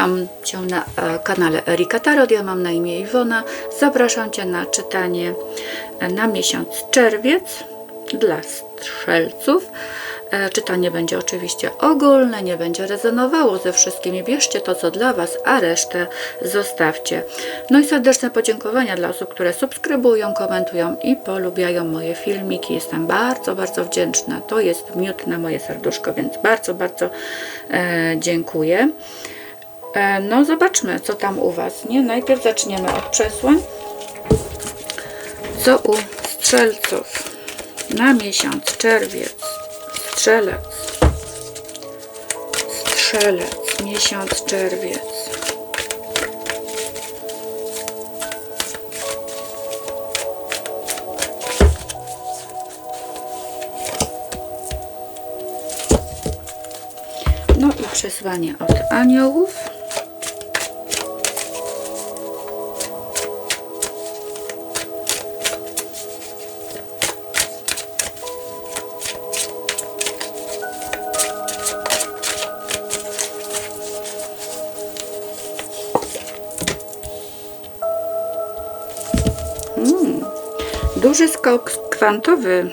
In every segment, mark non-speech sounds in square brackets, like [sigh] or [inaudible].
Witam Cię na e, kanale Erika Tarot. Ja mam na imię Iwona. Zapraszam Cię na czytanie e, na miesiąc czerwiec dla strzelców. E, Czytanie będzie oczywiście ogólne, nie będzie rezonowało ze wszystkimi. Bierzcie to, co dla Was, a resztę zostawcie. No i serdeczne podziękowania dla osób, które subskrybują, komentują i polubiają moje filmiki. Jestem bardzo, bardzo wdzięczna. To jest miód na moje serduszko, więc bardzo, bardzo dziękuję. E, no zobaczmy, co tam u Was, nie? Najpierw zaczniemy od przesłań. Co u strzelców na miesiąc czerwiec? Strzelec. Strzelec, miesiąc czerwiec. No i przesłanie od aniołów. Duży skok kwantowy.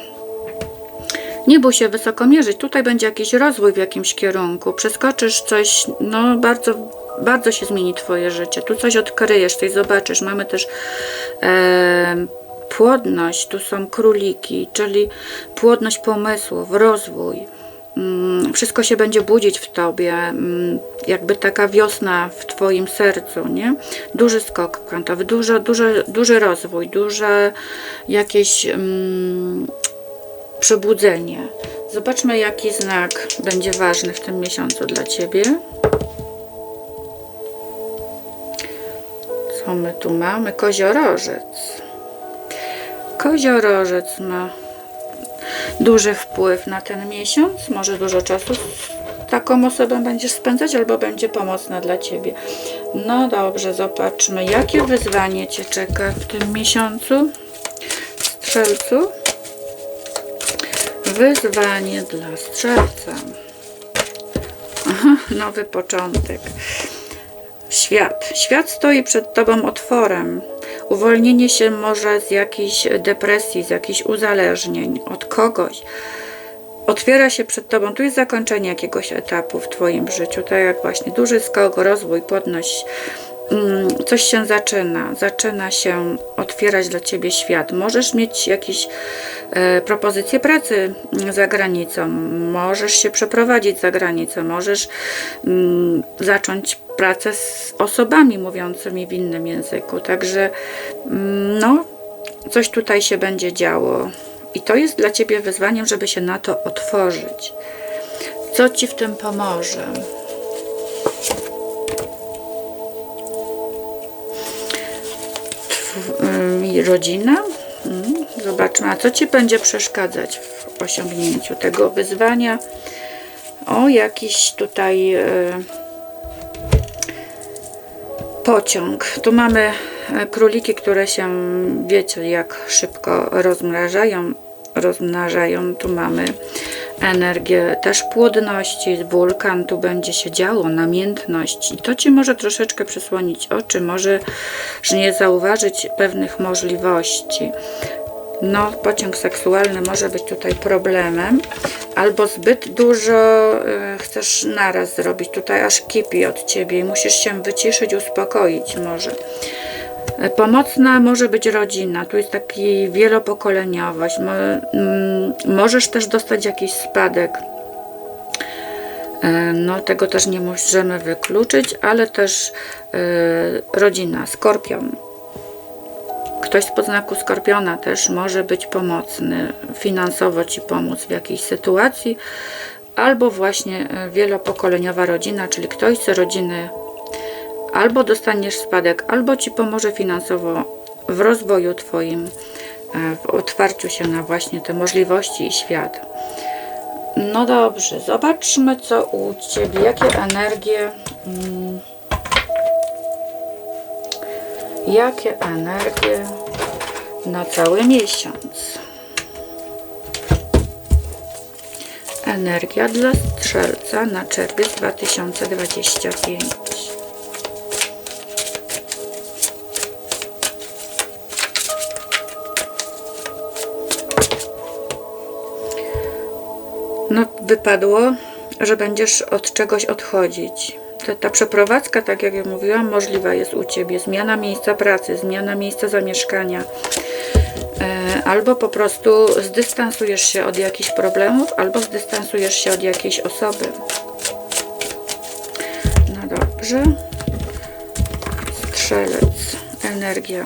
Nie bój się wysoko mierzyć. Tutaj będzie jakiś rozwój w jakimś kierunku. Przeskoczysz coś, no bardzo, bardzo się zmieni Twoje życie. Tu coś odkryjesz, coś zobaczysz. Mamy też e, płodność, tu są króliki, czyli płodność pomysłów, rozwój. Mm, Wszystko się będzie budzić w tobie, mm, jakby taka wiosna w twoim sercu, nie? Duży skok kwantowy, dużo, duży, duży rozwój, duże jakieś mm, przebudzenie. Zobaczmy, jaki znak będzie ważny w tym miesiącu dla ciebie. Co my tu mamy? Koziorożec. Koziorożec ma duży wpływ na ten miesiąc. Może dużo czasu z taką osobą będziesz spędzać, albo będzie pomocna dla ciebie. No dobrze, zobaczmy, jakie wyzwanie cię czeka w tym miesiącu. Strzelcu. Wyzwanie dla strzelca. Aha, nowy początek. Świat. Świat stoi przed tobą otworem. Uwolnienie się może z jakiejś depresji, z jakichś uzależnień od kogoś. Otwiera się przed tobą, tu jest zakończenie jakiegoś etapu w twoim życiu, tak jak właśnie duży skok, rozwój, płodność, mm, coś się zaczyna, zaczyna się otwierać dla ciebie świat. Możesz mieć jakieś e, propozycje pracy za granicą, możesz się przeprowadzić za granicę, możesz mm, zacząć pracę z osobami mówiącymi w innym języku. Także mm, no, coś tutaj się będzie działo. I to jest dla ciebie wyzwaniem, żeby się na to otworzyć. Co ci w tym pomoże? Rodzina? Zobaczmy, a co ci będzie przeszkadzać w osiągnięciu tego wyzwania? O, jakiś tutaj y, pociąg. Tu mamy e, króliki, które się, wiecie, jak szybko rozmrażają. Rozmnażają. Tu mamy energię też płodności, wulkan, tu będzie się działo, namiętność. I to Ci może troszeczkę przysłonić oczy, może nie zauważyć pewnych możliwości. No, pociąg seksualny może być tutaj problemem, albo zbyt dużo y, chcesz naraz zrobić. Tutaj aż kipi od ciebie i musisz się wyciszyć, uspokoić może. Y, Pomocna może być rodzina, tu jest taki wielopokoleniowość. Mo, mm, możesz też dostać jakiś spadek. Y, No, tego też nie możemy wykluczyć, ale też y, rodzina, skorpion. Ktoś z podznaku Skorpiona też może być pomocny, finansowo Ci pomóc w jakiejś sytuacji, albo właśnie e, wielopokoleniowa rodzina, czyli ktoś z rodziny albo dostaniesz spadek, albo Ci pomoże finansowo w rozwoju Twoim, e, w otwarciu się na właśnie te możliwości i świat. No dobrze, zobaczmy co u Ciebie, jakie energie. Mm, jakie energie na cały miesiąc. Energia dla strzelca na czerwiec 2025. No, wypadło, że będziesz od czegoś odchodzić ta, ta przeprowadzka, tak jak ja mówiłam, możliwa jest u Ciebie. Zmiana miejsca pracy, zmiana miejsca zamieszkania. E, Albo po prostu zdystansujesz się od jakichś problemów, albo zdystansujesz się od jakiejś osoby. No dobrze. Strzelec, energia.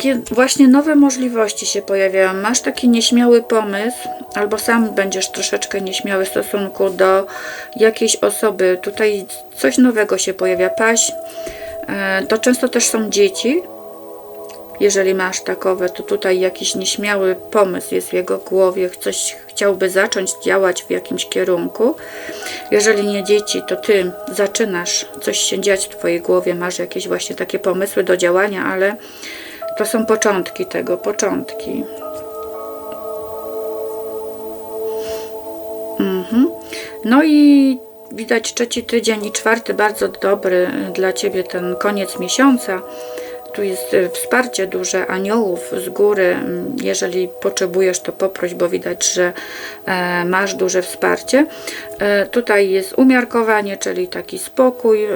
Takie właśnie nowe możliwości się pojawiają. Masz taki nieśmiały pomysł, albo sam będziesz troszeczkę nieśmiały w stosunku do jakiejś osoby. Tutaj coś nowego się pojawia. Paść. E, To często też są dzieci. Jeżeli masz takowe, to tutaj jakiś nieśmiały pomysł jest w jego głowie, coś chciałby zacząć działać w jakimś kierunku. Jeżeli nie dzieci, to ty zaczynasz coś się dziać w twojej głowie, masz jakieś właśnie takie pomysły do działania, ale to są początki tego, początki. Mhm. No i widać trzeci tydzień i czwarty bardzo dobry dla Ciebie ten koniec miesiąca. Tu jest e, wsparcie duże aniołów z góry. Jeżeli potrzebujesz, to poproś, bo widać, że e, masz duże wsparcie. E, Tutaj jest umiarkowanie, czyli taki spokój e,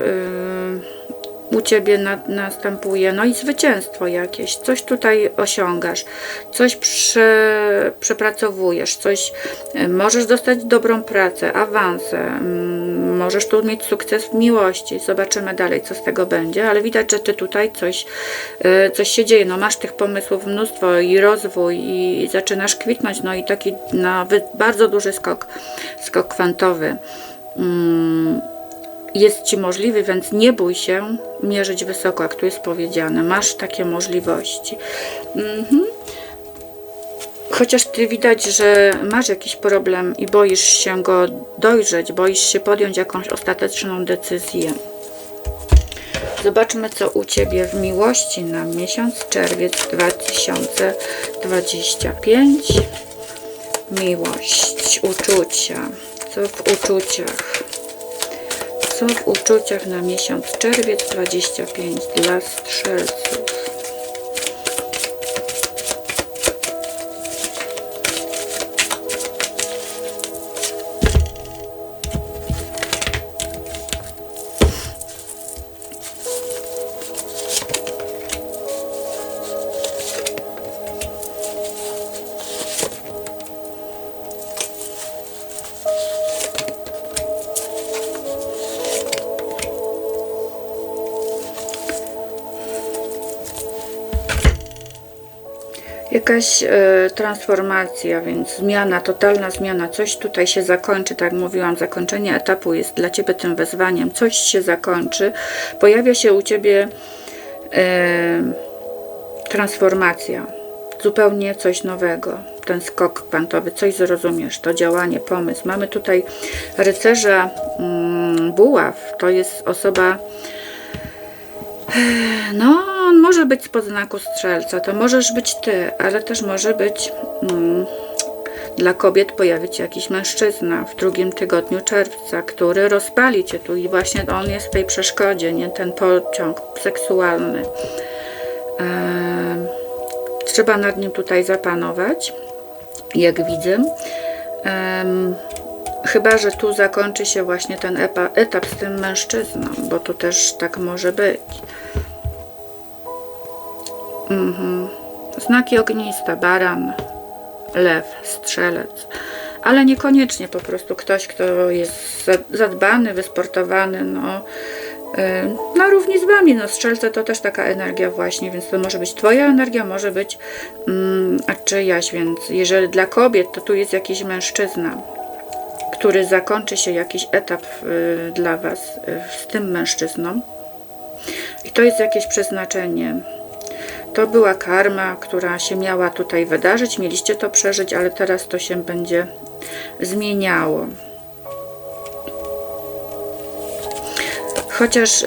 u Ciebie na, następuje, no i zwycięstwo jakieś, coś tutaj osiągasz, coś prze, przepracowujesz, coś, e, możesz dostać dobrą pracę, awansę, mm, możesz tu mieć sukces w miłości, zobaczymy dalej, co z tego będzie, ale widać, że Ty tutaj coś, e, coś się dzieje, no masz tych pomysłów mnóstwo i rozwój i zaczynasz kwitnąć, no i taki wy- bardzo duży skok, skok kwantowy. Mm, jest Ci możliwy, więc nie bój się mierzyć wysoko, jak tu jest powiedziane. Masz takie możliwości. Mhm. Chociaż Ty widać, że masz jakiś problem i boisz się go dojrzeć, boisz się podjąć jakąś ostateczną decyzję. Zobaczmy, co u Ciebie w miłości na miesiąc czerwiec 2025. Miłość, uczucia. Co w uczuciach? Co w uczuciach na miesiąc czerwiec 25 dla strzelców? Jakaś e, transformacja, więc zmiana, totalna zmiana, coś tutaj się zakończy, tak jak mówiłam, zakończenie etapu jest dla Ciebie tym wezwaniem, coś się zakończy, pojawia się u Ciebie e, transformacja, zupełnie coś nowego, ten skok kwantowy, coś zrozumiesz, to działanie, pomysł. Mamy tutaj rycerza mm, buław, to jest osoba no, on może być z podznaku strzelca, to możesz być ty, ale też może być mm, dla kobiet pojawić się jakiś mężczyzna w drugim tygodniu czerwca, który rozpali cię tu i właśnie on jest w tej przeszkodzie, nie ten pociąg seksualny. Em, trzeba nad nim tutaj zapanować, jak widzę. Em, Chyba, że tu zakończy się właśnie ten etap z tym mężczyzną, bo tu też tak może być. Mhm. Znaki ogniste, baran, lew, strzelec. Ale niekoniecznie po prostu ktoś, kto jest za- zadbany, wysportowany, no, y, na równi z wami. No, strzelce to też taka energia właśnie, więc to może być twoja energia, może być mm, czyjaś, więc jeżeli dla kobiet, to tu jest jakiś mężczyzna, który zakończy się jakiś etap y, dla was y, z tym mężczyzną. I to jest jakieś przeznaczenie. To była karma, która się miała tutaj wydarzyć. Mieliście to przeżyć, ale teraz to się będzie zmieniało. Chociaż y,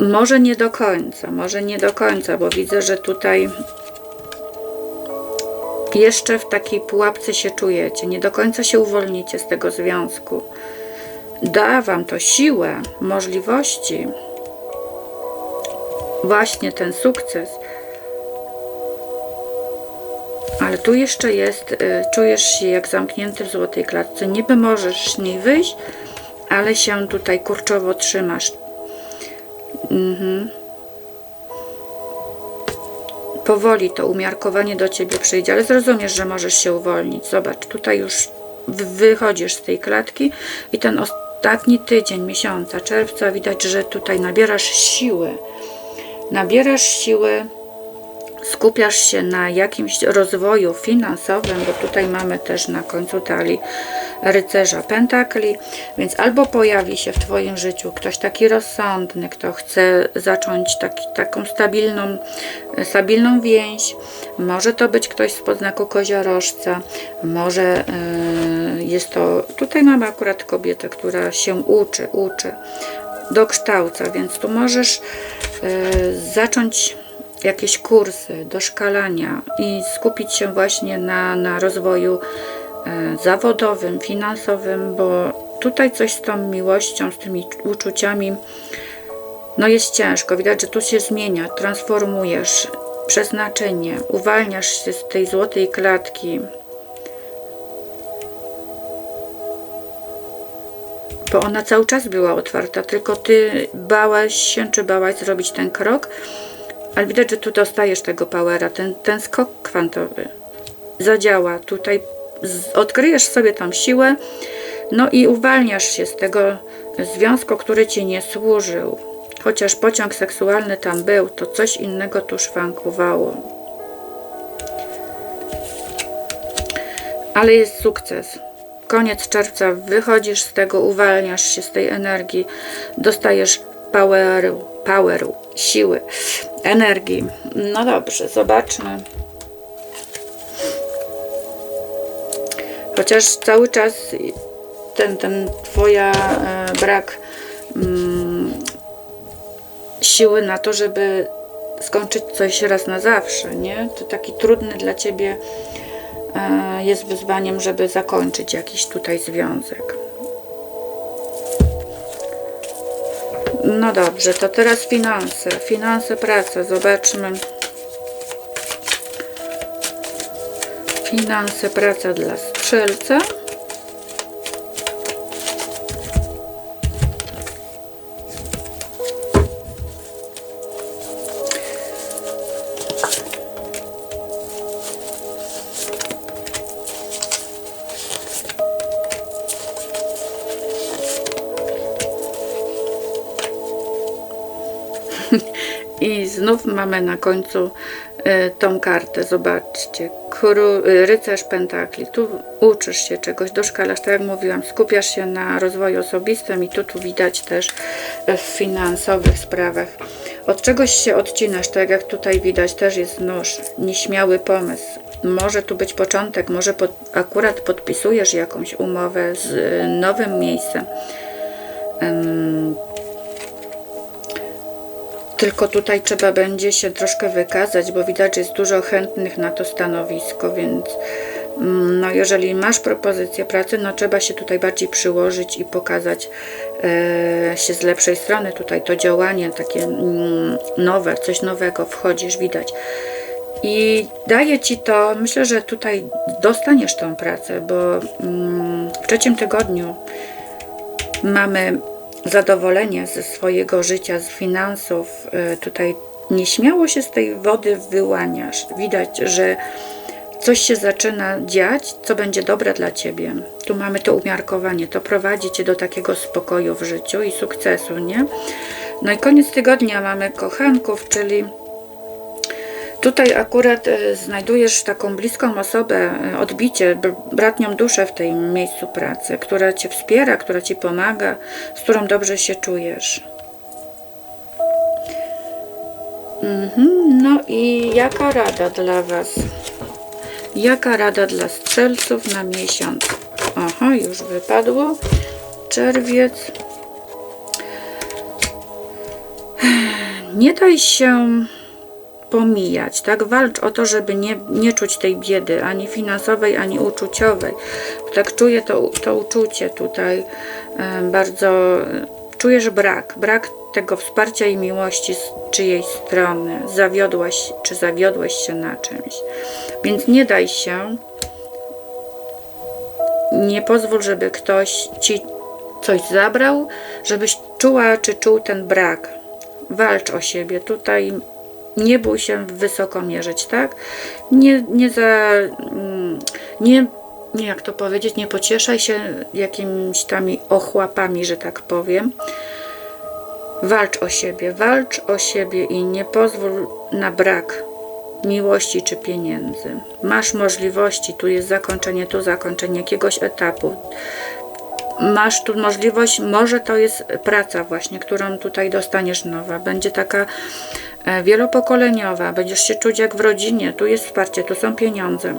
może nie do końca, może nie do końca, bo widzę, że tutaj jeszcze w takiej pułapce się czujecie, nie do końca się uwolnicie z tego związku. Da wam to siłę, możliwości, właśnie ten sukces. Ale tu jeszcze jest, y, czujesz się jak zamknięty w złotej klatce. Niby możesz z niej wyjść, ale się tutaj kurczowo trzymasz. Mhm. Powoli to umiarkowanie do ciebie przyjdzie, ale zrozumiesz, że możesz się uwolnić. Zobacz, tutaj już wy- wychodzisz z tej klatki i ten ostatni tydzień miesiąca, czerwca, widać, że tutaj nabierasz siły. Nabierasz siły, skupiasz się na jakimś rozwoju finansowym, bo tutaj mamy też na końcu talii rycerza pentakli, więc albo pojawi się w Twoim życiu ktoś taki rozsądny, kto chce zacząć taki, taką stabilną, stabilną więź, może to być ktoś z podznaku koziorożca, może yy, jest to, tutaj mamy akurat kobietę, która się uczy, uczy, dokształca, więc tu możesz yy, zacząć jakieś kursy, doszkalania i skupić się właśnie na, na rozwoju zawodowym, finansowym, bo tutaj coś z tą miłością, z tymi uczuciami, no jest ciężko. Widać, że tu się zmienia, transformujesz przeznaczenie, uwalniasz się z tej złotej klatki. Bo ona cały czas była otwarta, tylko ty bałeś się, czy bałaś zrobić ten krok, ale widać, że tu dostajesz tego powera, ten, ten skok kwantowy zadziała. Tutaj odkryjesz sobie tą siłę, no i uwalniasz się z tego związku, który ci nie służył. Chociaż pociąg seksualny tam był, to coś innego tu szwankowało. Ale jest sukces. Koniec czerwca wychodzisz z tego, uwalniasz się z tej energii, dostajesz poweru, poweru, siły, energii. No dobrze, zobaczmy. Chociaż cały czas ten, ten twoja e, brak mm, siły na to, żeby skończyć coś raz na zawsze, nie? To taki trudny dla ciebie e, jest wyzwaniem, żeby zakończyć jakiś tutaj związek. No dobrze, to teraz finanse. Finanse, praca. Zobaczmy. Finanse, praca dla strzelca. [laughs] I znów mamy na końcu e, tą kartę. Zobaczcie. E, rycerz pentakli. Tu uczysz się czegoś, doszkalasz, tak jak mówiłam, skupiasz się na rozwoju osobistym i tu, tu widać też e, w finansowych sprawach. Od czegoś się odcinasz, tak jak tutaj widać, też jest nóż, nieśmiały pomysł. Może tu być początek, może pod, akurat podpisujesz jakąś umowę z e, nowym miejscem. Em, tylko tutaj trzeba będzie się troszkę wykazać, bo widać, że jest dużo chętnych na to stanowisko, więc mm, no jeżeli masz propozycję pracy, no trzeba się tutaj bardziej przyłożyć i pokazać e, się z lepszej strony. Tutaj to działanie takie mm, nowe, coś nowego wchodzisz, widać. I daje ci to, myślę, że tutaj dostaniesz tą pracę, bo mm, w trzecim tygodniu mamy zadowolenie ze swojego życia, z finansów. y, Tutaj nieśmiało się z tej wody wyłaniasz. Widać, że coś się zaczyna dziać, co będzie dobre dla ciebie. Tu mamy to umiarkowanie, to prowadzi cię do takiego spokoju w życiu i sukcesu, nie? No i koniec tygodnia mamy kochanków, czyli Tutaj akurat e, znajdujesz taką bliską osobę, e, odbicie, br- bratnią duszę w tym miejscu pracy, która cię wspiera, która ci pomaga, z którą dobrze się czujesz. Mhm, no i jaka rada dla Was? Jaka rada dla strzelców na miesiąc? Aha, już wypadło. Czerwiec. Nie daj się pomijać, tak? Walcz o to, żeby nie, nie czuć tej biedy, ani finansowej, ani uczuciowej. Tak czuję to, to uczucie tutaj bardzo, czujesz brak, brak tego wsparcia i miłości z czyjej strony. Zawiodłaś, czy zawiodłeś się na czymś. Więc nie daj się, nie pozwól, żeby ktoś ci coś zabrał, żebyś czuła, czy czuł ten brak. Walcz o siebie. Tutaj nie bój się wysoko mierzyć, tak? Nie, nie za. mm, Nie, nie jak to powiedzieć, nie pocieszaj się jakimiś tam ochłapami, że tak powiem. Walcz o siebie, walcz o siebie i nie pozwól na brak miłości czy pieniędzy. Masz możliwości, tu jest zakończenie, tu zakończenie jakiegoś etapu. Masz tu możliwość, może to jest praca właśnie, którą tutaj dostaniesz nowa. Będzie taka wielopokoleniowa, będziesz się czuć jak w rodzinie, tu jest wsparcie, tu są pieniądze.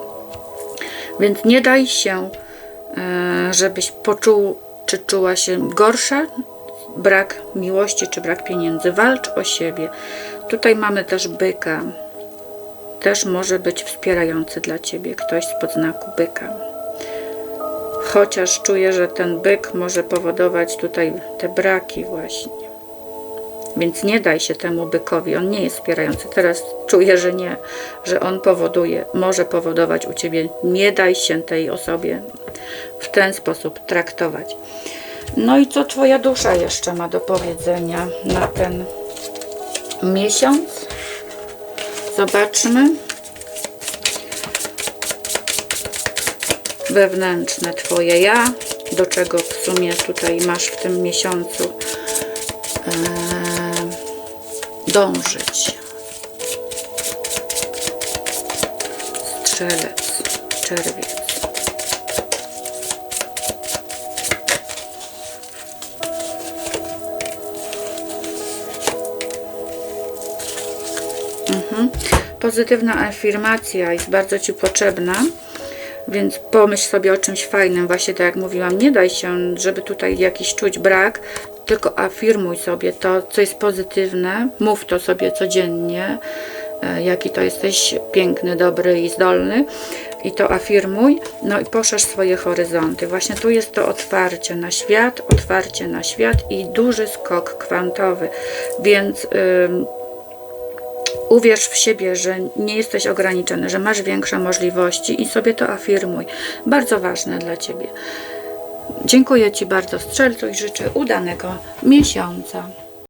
Więc nie daj się, e, żebyś poczuł, czy czuła się gorsza, brak miłości, czy brak pieniędzy. Walcz o siebie. Tutaj mamy też byka. Też może być wspierający dla ciebie ktoś z podznaku byka. Chociaż czuję, że ten byk może powodować tutaj te braki właśnie. Więc nie daj się temu bykowi, on nie jest wspierający. Teraz czuję, że nie, że on powoduje, może powodować u ciebie. Nie daj się tej osobie w ten sposób traktować. No i co Twoja dusza jeszcze ma do powiedzenia na ten miesiąc? Zobaczmy. Wewnętrzne Twoje ja, do czego w sumie tutaj masz w tym miesiącu e, dążyć. Strzelec, czerwiec. Pozytywna afirmacja jest bardzo Ci potrzebna, więc pomyśl sobie o czymś fajnym, właśnie tak jak mówiłam, nie daj się, żeby tutaj jakiś czuć brak, tylko afirmuj sobie to, co jest pozytywne, mów to sobie codziennie, e, jaki to jesteś piękny, dobry i zdolny. I to afirmuj, no i poszerz swoje horyzonty. Właśnie tu jest to otwarcie na świat, otwarcie na świat i duży skok kwantowy, więc... ym, Uwierz w siebie, że nie jesteś ograniczony, że masz większe możliwości i sobie to afirmuj. Bardzo ważne dla Ciebie. Dziękuję Ci bardzo, strzelcu, i życzę udanego miesiąca.